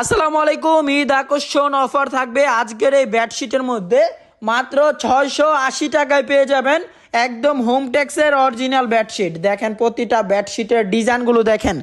আসসালামু আলাইকুম, ঈদ আকর্ষণ অফার থাকবে। আজকের এই বেডশিটের মধ্যে মাত্র ছয়শো আশি টাকায় পেয়ে যাবেন একদম হোম টেক্সের অরিজিনাল বেডশিট দেখেন, প্রতিটা বেডশিটের ডিজাইনগুলো দেখেন।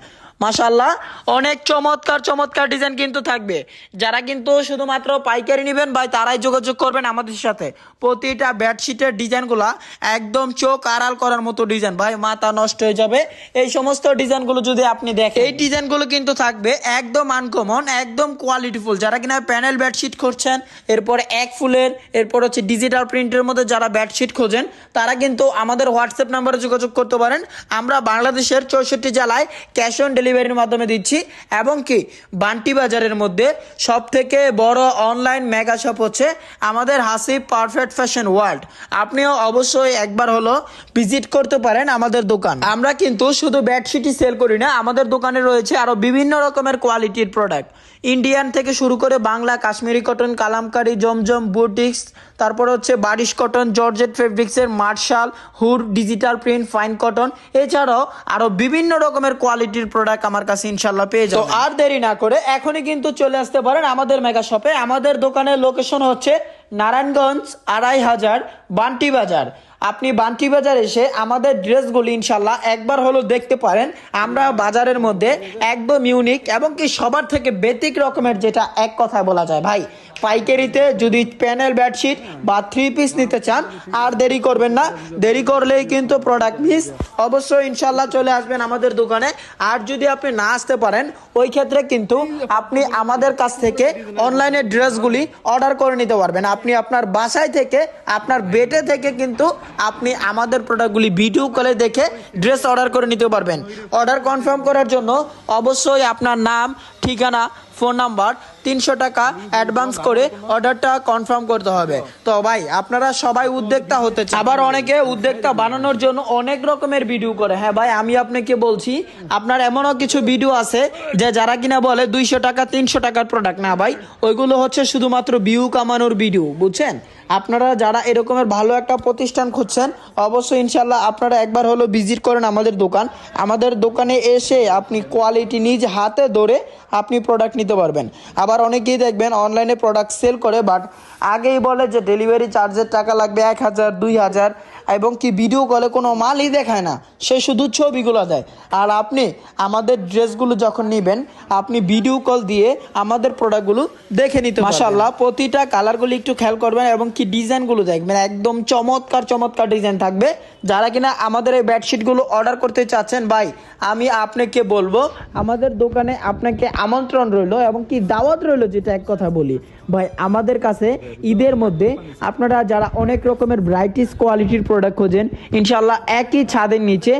মাশাল্লাহ অনেক চমৎকার চমৎকার ডিজাইন কিন্তু থাকবে। যারা কিন্তু শুধুমাত্র পাইকারি নেবেন ভাই, তারাই যোগাযোগ করবেন আমাদের সাথে। প্রতিটা বেডশিটের ডিজাইনগুলো একদম চোখ আড়াল করার মতো ডিজাইন ভাই, মাথা নষ্ট হয়ে যাবে। এই সমস্ত ডিজাইনগুলো যদি আপনি দেখেন, এই ডিজাইনগুলো কিন্তু থাকবে একদম আনকমন একদম কোয়ালিটিফুল যারা কিনা প্যানেল বেডশিট করছেন, এরপর এক ফুলের, এরপর হচ্ছে ডিজিটাল প্রিন্টের মধ্যে যারা বেডশিট খোঁজেন, তারা কিন্তু আমাদের হোয়াটসঅ্যাপ নাম্বারে যোগাযোগ করতে পারেন। আমরা বাংলাদেশের চৌষট্টি জেলায় ক্যাশ অন ডেলিভারির মাধ্যমে দিচ্ছি, এবং কি বান্টি বাজারের মধ্যে সব থেকে বড় অনলাইন মেগা শপ হচ্ছে আমাদের হাসি পারফেক্ট ফ্যাশন ওয়ার্ল্ড আপনিও অবশ্যই একবার হলো ভিজিট করতে পারেন আমাদের দোকান। আমরা কিন্তু শুধু বেডশিটই সেল করি না, আমাদের দোকানে রয়েছে আরও বিভিন্ন রকমের কোয়ালিটির প্রোডাক্ট ইন্ডিয়ান থেকে শুরু করে বাংলা, কাশ্মীরি কটন, কালামকারি, জমজম, বুটিক্স, তারপর হচ্ছে বারিশ কটন, জর্জেট ফেব্রিক্সের মার্শাল, হুড, ডিজিটাল প্রিন্ট, ফাইন কটন। এছাড়াও আরও বিভিন্ন রকমের কোয়ালিটির প্রোডাক্ট আমার কাছে ইনশাল্লাহ পেয়ে যাবেন। তো আর দেরি না করে এখনই কিন্তু চলে আসতে পারেন আমাদের মেগা শপে। আমাদের দোকানের লোকেশন হচ্ছে নারায়ণগঞ্জ আড়াই হাজার, বান্টি বাজার। আপনি বান্টি বাজার এসে আমাদের ড্রেসগুলি ইনশাল্লাহ একবার হলো দেখতে পারেন। আমরা বাজারের মধ্যে একদম ইউনিক এবং কি সবার থেকে বেতিক রকমের যেটা এক কথায় বলা যায়। ভাই পাইকারিতে যদি প্যানেল বেডশিট বা থ্রি পিস নিতে চান, আর দেরি করবেন না। দেরি করলেই কিন্তু প্রোডাক্ট মিস অবশ্যই ইনশাল্লাহ চলে আসবেন আমাদের দোকানে। আর যদি আপনি না আসতে পারেন, ওই ক্ষেত্রে কিন্তু আপনি আমাদের কাছ থেকে অনলাইনে ড্রেসগুলি অর্ডার করে নিতে পারবেন। আপনি আপনার বাসায় থেকে, আপনার বেটে থেকে কিন্তু আপনি আমাদের প্রোডাক্টগুলি ভিডিও কলে দেখে ড্রেস অর্ডার করে নিতে পারবেন। অর্ডার কনফার্ম করার জন্য অবশ্যই আপনার নাম, ঠিকানা ফোন নাম্বার তিনশো টাকা অ্যাডভান্স করে অর্ডারটা কনফার্ম করতে হবে। তো ভাই, আপনারা সবাই উদ্যোক্তা হতে চান। আবার অনেকে উদ্যোক্তা বানানোর জন্য অনেক রকমের ভিডিও করে। হ্যাঁ ভাই, আমি আপনাকে বলছি, আপনার এমনও কিছু ভিডিও আছে যে যারা কিনা বলে দুইশো টাকা, তিনশো টাকার প্রোডাক্ট না ভাই, ওইগুলো হচ্ছে শুধুমাত্র ভিউ কামানোর ভিডিও বুঝছেন? আপনারা যারা এরকমের ভালো একটা প্রতিষ্ঠান খুঁজছেন, অবশ্যই ইনশাল্লাহ আপনারা একবার হলো ভিজিট করেন আমাদের দোকান। আমাদের দোকানে এসে আপনি কোয়ালিটি নিজ হাতে ধরে আপনি প্রোডাক্ট নিতে পারবেন। আবার অনেকেই দেখবেন অনলাইনে প্রোডাক্ট সেল করে বাট আগেই বলে যে ডেলিভারি চার্জের টাকা লাগবে এক হাজার, দুই হাজার এবং কি ভিডিও কলে কোনো মালই দেখায় না। সে শুধু ছবিগুলো দেয়। আর আপনি আমাদের ড্রেসগুলো যখন নেবেন, আপনি ভিডিও কল দিয়ে আমাদের প্রোডাক্টগুলো দেখে নিতে মাসাল্লাহ প্রতিটা কালারগুলো একটু খেয়াল করবেন এবং কি ডিজাইনগুলো দেখবেন। একদম চমৎকার চমৎকার ডিজাইন থাকবে। যারা কিনা আমাদের এই বেডশিটগুলো অর্ডার করতে চাচ্ছেন, ভাই, আমি আপনাকে বলব, আমাদের দোকানে আপনাকে আমন্ত্রণ রইল এবং কি দাওয়াত রইল, যেটা এক কথা বলি। ভাই, আমাদের কাছে ঈদের মধ্যে আপনারা যারা অনেক রকমের ব্রাইটিস কোয়ালিটির প্রোডাক্ট খোঁজেন ইনশাল্লাহ একই ছাদের নিচে,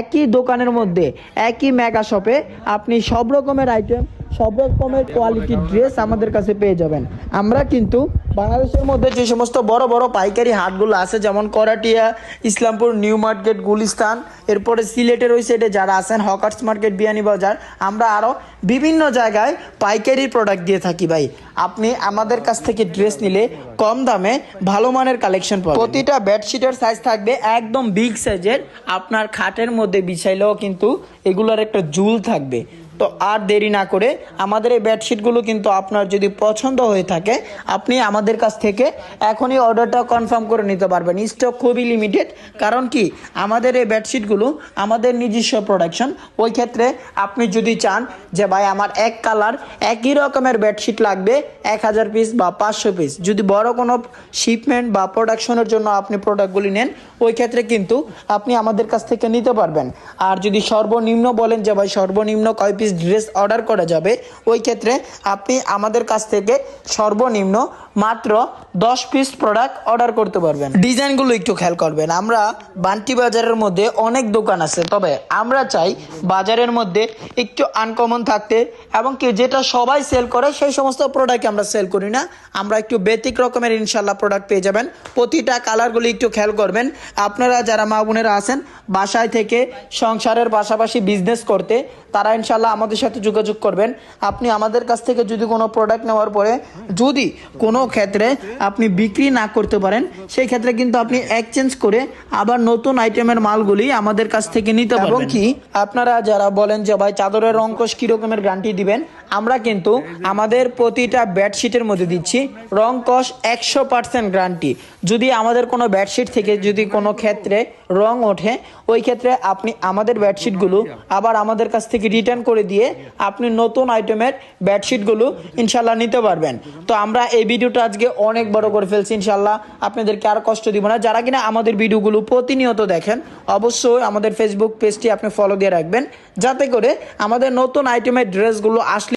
একই দোকানের মধ্যে, একই মেগা শপে আপনি সব রকমের আইটেম সব রকমের কোয়ালিটির ড্রেস আমাদের কাছে পেয়ে যাবেন। আমরা কিন্তু বাংলাদেশের মধ্যে যে সমস্ত বড় বড় পাইকারি হাটগুলো আছে, যেমন করাটিয়া, ইসলামপুর নিউ মার্কেট গুলিস্তান, এরপরে সিলেটের ওই সাইডে যারা আছেন, হকার্স মার্কেট, বিয়ানি বাজার, আমরা আরও বিভিন্ন জায়গায় পাইকারি প্রোডাক্ট দিয়ে থাকি ভাই। আপনি আমাদের কাছ থেকে ড্রেস নিলে কম দামে ভালো মানের কালেকশন পাবেন। প্রতিটা বেডশিটের সাইজ থাকবে একদম বিগ সাইজের আপনার খাটের মধ্যে বিছাইলেও কিন্তু এগুলোর একটা জুল থাকবে। তো আর দেরি না করে আমাদের এই বেডশিটগুলো কিন্তু আপনার যদি পছন্দ হয়ে থাকে, আপনি আমাদের কাছ থেকে এখনই অর্ডারটা কনফার্ম করে নিতে পারবেন। স্টক খুবই লিমিটেড কারণ কি? আমাদের এই বেডশিটগুলো আমাদের নিজস্ব প্রোডাকশন ওই ক্ষেত্রে আপনি যদি চান যে, ভাই, আমার এক কালার একই রকমের বেডশিট লাগবে, এক হাজার পিস বা পাঁচশো পিস যদি বড় কোনো শিপমেন্ট বা প্রোডাকশনের জন্য আপনি প্রোডাক্টগুলি নেন, ওই ক্ষেত্রে কিন্তু আপনি আমাদের কাছ থেকে নিতে পারবেন। আর যদি সর্বনিম্ন বলেন যে, ভাই, সর্বনিম্ন কয় পিস ড্রেস অর্ডার করা যাবে। ওই ক্ষেত্রে আপনি আমাদের কাছ থেকে সর্বনিম্ন মাত্র দশ পিস প্রোডাক্ট অর্ডার করতে পারবেন। ডিজাইনগুলো একটু খেয়াল করবেন। আমরা বান্টি বাজারের মধ্যে অনেক দোকান আছে। তবে আমরা চাই বাজারের মধ্যে একটু আনকমন থাকতে এবং কি যেটা সবাই সেল করে, সেই সমস্ত প্রোডাক্ট আমরা সেল করি না। আমরা একটু ব্যতিক রকমের ইনশাল্লাহ প্রোডাক্ট পেয়ে যাবেন। প্রতিটা কালারগুলি একটু খেয়াল করবেন। আপনারা যারা মা বোনেরা আছেন, বাসায় থেকে সংসারের পাশাপাশি বিজনেস করতে, তারা ইনশাল্লাহ আমাদের সাথে যোগাযোগ করবেন। আপনি আমাদের কাছ থেকে যদি কোনো প্রোডাক্ট নেওয়ার পরে যদি কোনো ক্ষেত্রে আপনি বিক্রি না করতে পারেন সেই ক্ষেত্রে কিন্তু আপনি এক্সচেঞ্জ করে আবার নতুন আইটেমের মালগুলি আমাদের কাছ থেকে নিতে পারবেন। কি আপনারা যারা বলেন যে ভাই চাদরের অঙ্কশ কি রকমের গ্যারান্টি দিবেন? আমরা কিন্তু আমাদের প্রতিটা বেডশিটের মধ্যে দিচ্ছি রং কস একশো পার্সেন্ট গ্যারান্টি যদি আমাদের কোনো বেডশিট থেকে যদি কোনো ক্ষেত্রে রং ওঠে ওই ক্ষেত্রে আপনি আমাদের বেডশিটগুলো আবার আমাদের কাছ থেকে রিটার্ন করে দিয়ে আপনি নতুন আইটেমের বেডশিটগুলো ইনশাল্লাহ নিতে পারবেন। তো আমরা এই ভিডিওটা আজকে অনেক বড় করে ফেলছি ইনশাল্লাহ আপনাদেরকে আর কষ্ট দিব না। যারা কিনা আমাদের ভিডিওগুলো প্রতিনিয়ত দেখেন, অবশ্যই আমাদের ফেসবুক পেজটি আপনি ফলো দিয়ে রাখবেন। যাতে করে আমাদের নতুন আইটেমের ড্রেসগুলো আসলে